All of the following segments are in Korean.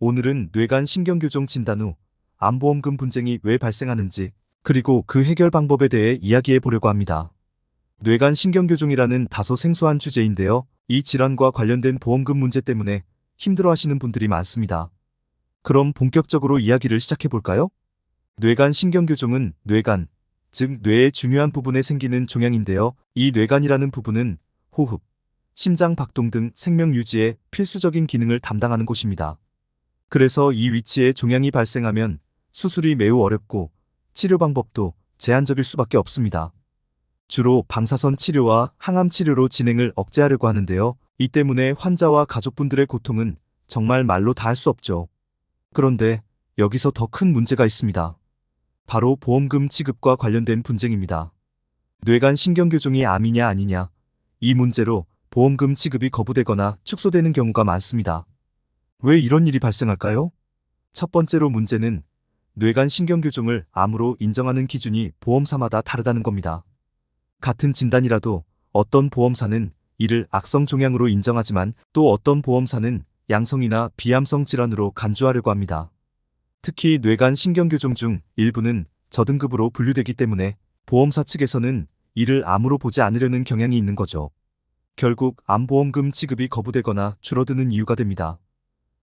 오늘은 뇌간 신경교종 진단 후 암보험금 분쟁이 왜 발생하는지 그리고 그 해결 방법에 대해 이야기해 보려고 합니다. 뇌간 신경교종이라는 다소 생소한 주제인데요. 이 질환과 관련된 보험금 문제 때문에 힘들어 하시는 분들이 많습니다. 그럼 본격적으로 이야기를 시작해 볼까요? 뇌간 신경교종은 뇌간, 즉 뇌의 중요한 부분에 생기는 종양인데요. 이 뇌간이라는 부분은 호흡, 심장 박동 등 생명 유지에 필수적인 기능을 담당하는 곳입니다. 그래서 이 위치에 종양이 발생하면 수술이 매우 어렵고 치료 방법도 제한적일 수밖에 없습니다. 주로 방사선 치료와 항암 치료로 진행을 억제하려고 하는데요. 이 때문에 환자와 가족분들의 고통은 정말 말로 다 할 수 없죠. 그런데 여기서 더 큰 문제가 있습니다. 바로 보험금 지급과 관련된 분쟁입니다. 뇌간 신경교종이 암이냐 아니냐 이 문제로 보험금 지급이 거부되거나 축소되는 경우가 많습니다. 왜 이런 일이 발생할까요? 첫 번째로 문제는 뇌간 신경교종을 암으로 인정하는 기준이 보험사마다 다르다는 겁니다. 같은 진단이라도 어떤 보험사는 이를 악성 종양으로 인정하지만 또 어떤 보험사는 양성이나 비암성 질환으로 간주하려고 합니다. 특히 뇌간 신경교종 중 일부는 저등급으로 분류되기 때문에 보험사 측에서는 이를 암으로 보지 않으려는 경향이 있는 거죠. 결국 암보험금 지급이 거부되거나 줄어드는 이유가 됩니다.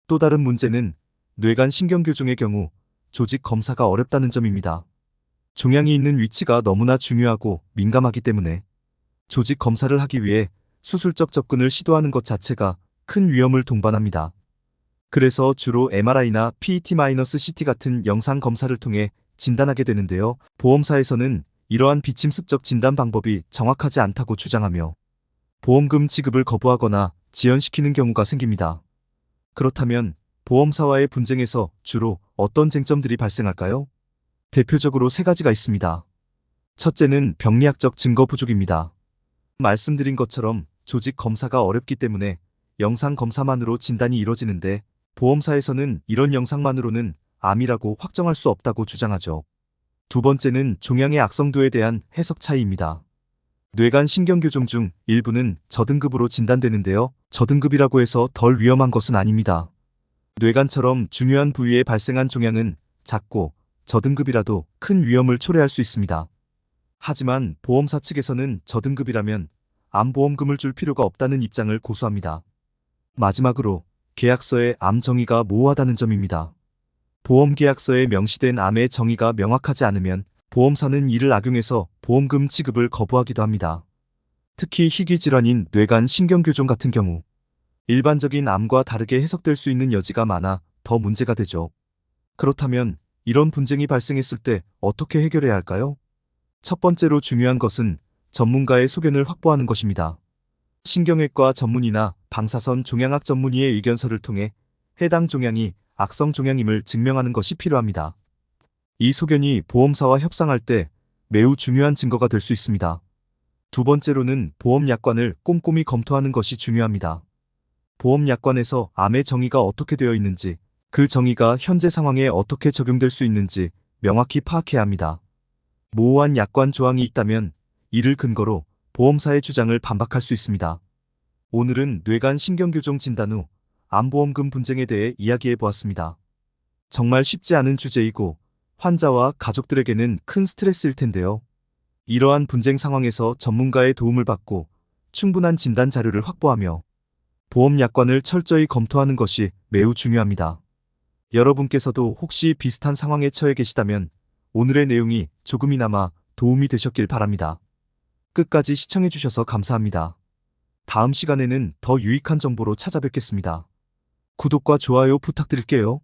또 다른 문제는 뇌간 신경교종의 경우 조직 검사가 어렵다는 점입니다. 종양이 있는 위치가 너무나 중요하고 민감하기 때문에 조직 검사를 하기 위해 수술적 접근을 시도하는 것 자체가 큰 위험을 동반합니다. 그래서 주로 MRI나 PET-CT 같은 영상 검사를 통해 진단하게 되는데요. 보험사에서는 이러한 비침습적 진단 방법이 정확하지 않다고 주장하며 보험금 지급을 거부하거나 지연시키는 경우가 생깁니다. 그렇다면 보험사와의 분쟁에서 주로 어떤 쟁점들이 발생할까요? 대표적으로 세 가지가 있습니다. 첫째는 병리학적 증거 부족입니다. 말씀드린 것처럼 조직 검사가 어렵기 때문에 영상 검사만으로 진단이 이뤄지는데 보험사에서는 이런 영상만으로는 암이라고 확정할 수 없다고 주장하죠. 두 번째는 종양의 악성도에 대한 해석 차이입니다. 뇌간 신경교종 중 일부는 저등급으로 진단되는데요. 저등급이라고 해서 덜 위험한 것은 아닙니다. 뇌간처럼 중요한 부위에 발생한 종양은 작고 저등급이라도 큰 위험을 초래할 수 있습니다. 하지만 보험사 측에서는 저등급이라면 암보험금을 줄 필요가 없다는 입장을 고수합니다. 마지막으로 계약서의 암 정의가 모호하다는 점입니다. 보험계약서에 명시된 암의 정의가 명확하지 않으면 보험사는 이를 악용해서 보험금 지급을 거부하기도 합니다. 특히 희귀 질환인 뇌간 신경교종 같은 경우 일반적인 암과 다르게 해석될 수 있는 여지가 많아 더 문제가 되죠. 그렇다면 이런 분쟁이 발생했을 때 어떻게 해결해야 할까요? 첫 번째로 중요한 것은 전문가의 소견을 확보하는 것입니다. 신경외과 전문의나 방사선 종양학 전문의의 의견서를 통해 해당 종양이 악성 종양임을 증명하는 것이 필요합니다. 이 소견이 보험사와 협상할 때 매우 중요한 증거가 될 수 있습니다. 두 번째로는 보험약관을 꼼꼼히 검토하는 것이 중요합니다. 보험약관에서 암의 정의가 어떻게 되어 있는지, 그 정의가 현재 상황에 어떻게 적용될 수 있는지 명확히 파악해야 합니다. 모호한 약관 조항이 있다면 이를 근거로 보험사의 주장을 반박할 수 있습니다. 오늘은 뇌간 신경교종 진단 후 암보험금 분쟁에 대해 이야기해 보았습니다. 정말 쉽지 않은 주제이고 환자와 가족들에게는 큰 스트레스일 텐데요. 이러한 분쟁 상황에서 전문가의 도움을 받고 충분한 진단 자료를 확보하며 보험 약관을 철저히 검토하는 것이 매우 중요합니다. 여러분께서도 혹시 비슷한 상황에 처해 계시다면 오늘의 내용이 조금이나마 도움이 되셨길 바랍니다. 끝까지 시청해 주셔서 감사합니다. 다음 시간에는 더 유익한 정보로 찾아뵙겠습니다. 구독과 좋아요 부탁드릴게요.